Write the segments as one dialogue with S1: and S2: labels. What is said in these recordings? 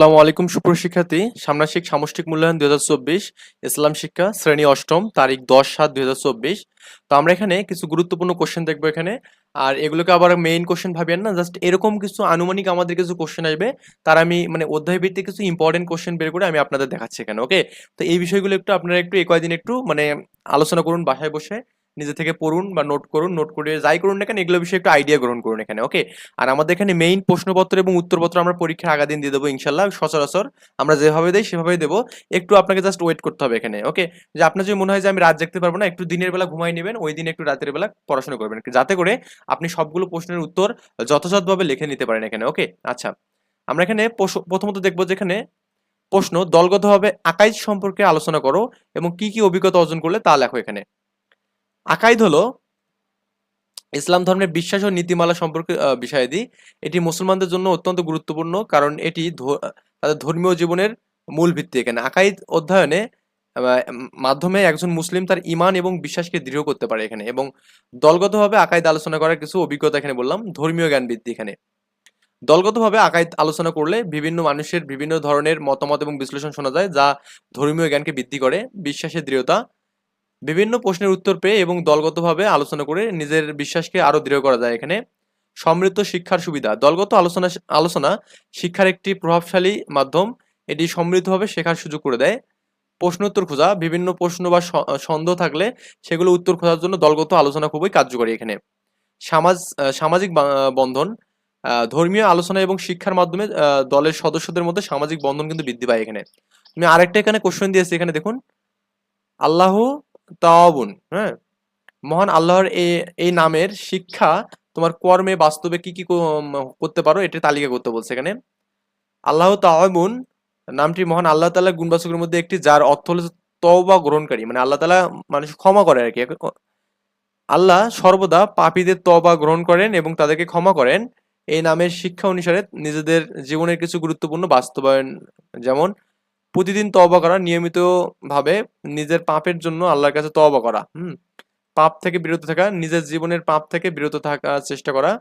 S1: আসসালামু আলাইকুম সুপ্রশিক্ষার্থী সামনাসিক সামষ্টিক মূল্যায়ন দুই হাজার চব্বিশ, ইসলাম শিক্ষা, শ্রেণি অষ্টম, তারিখ দশ সাত দুই তো আমরা এখানে কিছু গুরুত্বপূর্ণ কোশ্চেন দেখব এখানে। আর এগুলোকে আবার মেইন কোশ্চেন ভাবিয়েন না জাস্ট এরকম কিছু আনুমানিক আমাদের কিছু কোশ্চেন আসবে। তার আমি মানে অধ্যায় ভিত্তিক কিছু ইম্পর্টেন্ট কোশ্চেন বের করে আমি আপনাদের দেখাচ্ছি এখানে ওকে তো এই বিষয়গুলো একটু আপনারা একটু এই কয়দিন একটু মানে আলোচনা করুন বাসায় বসে। নিজে থেকে পড়ুন বা নোট করুন নোট করে যাই করুন না কেন, এগুলো বিষয়ে একটু আইডিয়া গ্রহণ করুন এখানে ওকে আর আমাদের এখানে মেইন প্রশ্নপত্র এবং উত্তরপত্র আমরা পরীক্ষার আগা দিন দিয়ে দেবো ইনশাল্লাহ, সচরাচর আমরা যেভাবে দেই সেভাবেই দেবো। একটু আপনাকে জাস্ট ওয়েট করতে হবে এখানে ওকে যে আপনার যদি মনে হয় যে আমি রাত জাগতে পারব না, একটু দিনের বেলা ঘুমাই নেবেন, ওই দিন একটু রাতের বেলা পড়াশোনা করবেন, যাতে করে আপনি সবগুলো প্রশ্নের উত্তর যথাযথভাবে লিখে নিতে পারেন এখানে ওকে আচ্ছা আমরা এখানে প্রথমত দেখব যে এখানে প্রশ্ন, দলগতভাবে আকাইদ সম্পর্কে আলোচনা করো এবং কি কি অভিজ্ঞতা অর্জন করলে তা লেখো এখানে। আকাইদ হলো ইসলাম ধর্মের বিশ্বাস ও নীতিমালা সম্পর্কে বিষয়াদি। এটি মুসলমানদের জন্য অত্যন্ত গুরুত্বপূর্ণ, কারণ এটি তাদের ধর্মীয় জীবনের মূল ভিত্তি এখানে। আকাইদ অধ্যয়নে মাধ্যমে একজন মুসলিম তার ইমান এবং বিশ্বাসকে দৃঢ় করতে পারে এখানে এবং দলগতভাবে আকাইদ আলোচনা করার কিছু অভিজ্ঞতা এখানে বললাম, ধর্মীয় জ্ঞান বৃদ্ধি এখানে। দলগতভাবে আকাইদ আলোচনা করলে বিভিন্ন মানুষের বিভিন্ন ধরনের মতামত এবং বিশ্লেষণ শোনা যায়, যা ধর্মীয় জ্ঞানকে বৃদ্ধি করে, বিশ্বাসের দৃঢ়তা বিভিন্ন প্রশ্নের উত্তর পেয়ে এবং দলগতভাবে আলোচনা করে নিজের বিশ্বাসকে আরও দৃঢ় করা যায়। এখানে সমৃদ্ধ শিক্ষার সুবিধা। দলগত আলোচনা আলোচনা শিক্ষার একটি প্রভাবশালী মাধ্যম। এটি সমৃদ্ধভাবে শেখার সুযোগ করে দেয়। প্রশ্ন উত্তর খোঁজা, বিভিন্ন প্রশ্ন বা সন্দেহ থাকলে সেগুলো উত্তর খোঁজার জন্য দলগত আলোচনা খুবই কার্যকরী এখানে। সমাজ সামাজিক বন্ধন ধর্মীয় আলোচনা এবং শিক্ষার মাধ্যমে দলের সদস্যদের মধ্যে সামাজিক বন্ধন কিন্তু বৃদ্ধি পায় এখানে। আমি আরেকটা এখানে কোশ্চেন দিয়েছি। এখানে দেখুন, আল্লাহ তাওয়াবুন। হ্যাঁ। মহান আল্লাহর এই এই নামের শিক্ষা তোমার কর্মে বাস্তবে কি কি করতে পারো এটা তালিকা করতে বলছে এখানে। আল্লাহ তাওয়াবুন নামটি মহান আল্লাহ তালা গুণবাচকের মধ্যে একটি যার অর্থ হলো তওবা গ্রহণকারী। মানে আল্লাহ তালা মানুষ ক্ষমা করে আর কি। আল্লাহ সর্বদা পাপীদের তওবা গ্রহণ করেন এবং তাদেরকে ক্ষমা করেন। এই নামের শিক্ষা অনুসারে নিজেদের জীবনের কিছু গুরুত্বপূর্ণ বাস্তবায়ন যেমন প্রতিদিন তওবা করা নিয়মিত ভাবে নিজের পাপের জন্য আল্লাহর কাছে তবা করা, হুম? পাপ থেকে বিরত থাকা, নিজের জীবনের পাপ থেকে বিরত থাকার চেষ্টা করা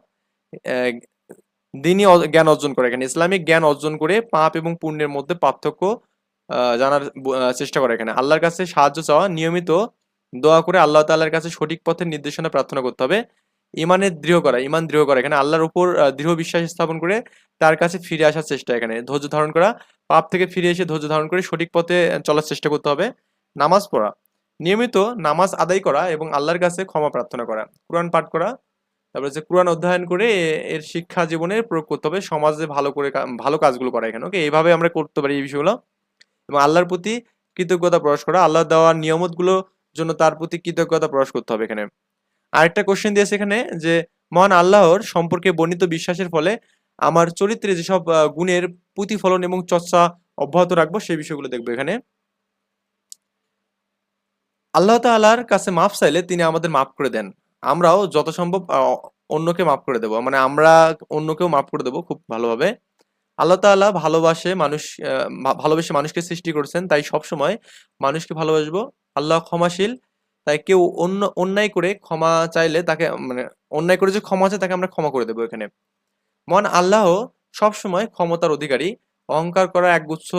S1: দিনই জ্ঞান অর্জন করে। এখানে ইসলামিক জ্ঞান অর্জন করে পাপ এবং পুণ্যের মধ্যে পার্থক্য জানার চেষ্টা করে এখানে। আল্লাহর কাছে সাহায্য চাওয়া নিয়মিত দোয়া করে আল্লাহ তাআলার কাছে সঠিক পথের নির্দেশনা প্রার্থনা করতে হবে। ইমানের দৃঢ় করা, ইমান দৃঢ় করা। এখানে আল্লাহর উপর দৃঢ় বিশ্বাস স্থাপন করে তার কাছে ফিরে আসার চেষ্টা এখানে। ধৈর্য ধারণ করা, পাপ থেকে ফিরে এসে ধৈর্য ধারণ করে সঠিক পথে চলার চেষ্টা করতে হবে। নামাজ পড়া, নিয়মিত নামাজ আদায় করা এবং আল্লাহর কাছে ক্ষমা প্রার্থনা করা, কোরআন পাঠ করা, তারপরে যে কোরআন অধ্যয়ন করে এর শিক্ষা জীবনে প্রয়োগ করতে হবে, সমাজে ভালো করে ভালো কাজগুলো করা এখানে ওকে এইভাবে আমরা করতে পারি এই বিষয়গুলো। এবং আল্লাহর প্রতি কৃতজ্ঞতা প্রকাশ করা, আল্লাহ দেওয়ার নিয়ামতগুলোর জন্য তার প্রতি কৃতজ্ঞতা প্রকাশ করতে হবে এখানে। আরেকটা কোশ্চেন দিয়েছে এখানে যে, মহান আল্লাহর সম্পর্কে বর্ণিত বিশ্বাসের ফলে আমার চরিত্রে যেসব গুণের প্রতিফলন এবং চর্চা অব্যাহত রাখব, সেই বিষয়গুলো দেখব এখানে। আল্লাহ তাআলার কাছে মাফ চাইলে তিনি আমাদের মাফ করে দেন। আমরাও যত সম্ভব অন্যকে মাফ করে দেব। মানে আমরা অন্যকেও মাফ করে দেব খুব ভালোভাবে। আল্লাহ তাআলা ভালোবাসে মানুষ ভালোবেসে মানুষকে সৃষ্টি করেছেন, তাই সব সময় মানুষকে ভালোবাসবো। আল্লাহ ক্ষমাশীল তাই কেউ অন্য, অন্যায় করে ক্ষমা চাইলে তাকে মানে অন্যায় করে যে ক্ষমা চায় তাকে আমরা ক্ষমা করে দেবো এখানে। মন আল্লাহ সবসময় ক্ষমতার অধিকারী, অহংকার করা একগুচ্ছ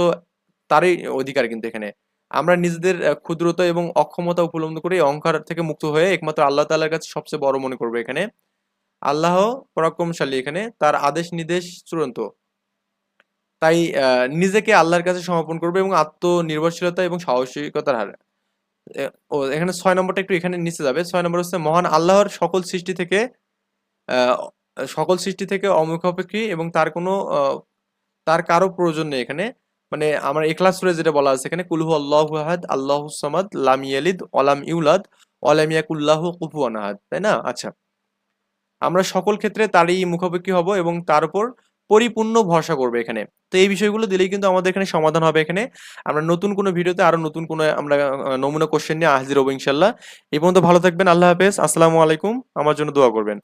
S1: তারই অধিকার কিন্তু এখানে। আমরা নিজেদের ক্ষুদ্রতা এবং অক্ষমতা উপলব্ধ করে অহংকার থেকে মুক্ত হয়ে একমাত্র আল্লাহ তাআলার কাছে সবচেয়ে বড় মনে করব এখানে। আল্লাহ পরাক্রমশালী এখানে, তার আদেশ নির্দেশ চূড়ান্ত। তাই নিজেকে আল্লাহর কাছে সমর্পণ করবে এবং আত্মনির্ভরশীলতা এবং সাহসিকতার হার। ও এখানে ছয় নম্বরটা একটু এখানে নিচে যাবে। ছয় নম্বর হচ্ছে মহান আল্লাহর সকল সৃষ্টি থেকে সকল সৃষ্টি থেকে অমুখাপেক্ষী এবং তার কোনো তার কারও প্রয়োজন নেই এখানে। মানে আমার এখলাস সূরা যেটা বলা আছে এখানে কুলহু আল্লাহু আহাদ, আল্লাহু সামাদ, লাম ইয়ালিদ, ওয়ালাম ইউলাদ, ওয়ালাম ইয়াকুল্লাহু কুফুয়ান তাই না? আচ্ছা। আমরা সকল ক্ষেত্রে তারই মুখাপেক্ষী হব এবং তার উপর পরিপূর্ণ ভরসা করবে এখানে। তো এই বিষয়গুলো দিলেই কিন্তু আমাদের এখানে সমাধান হবে এখানে। আমরা নতুন কোনো ভিডিওতে আরও নতুন কোনো আমরা নমুনা কোশ্চেন নিয়ে হাজির হব ইনশাল্লাহ এই পর্যন্ত ভালো থাকবেন, আল্লাহ হাফেজ। আসসালামু আলাইকুম। আমার জন্য দোয়া করবেন।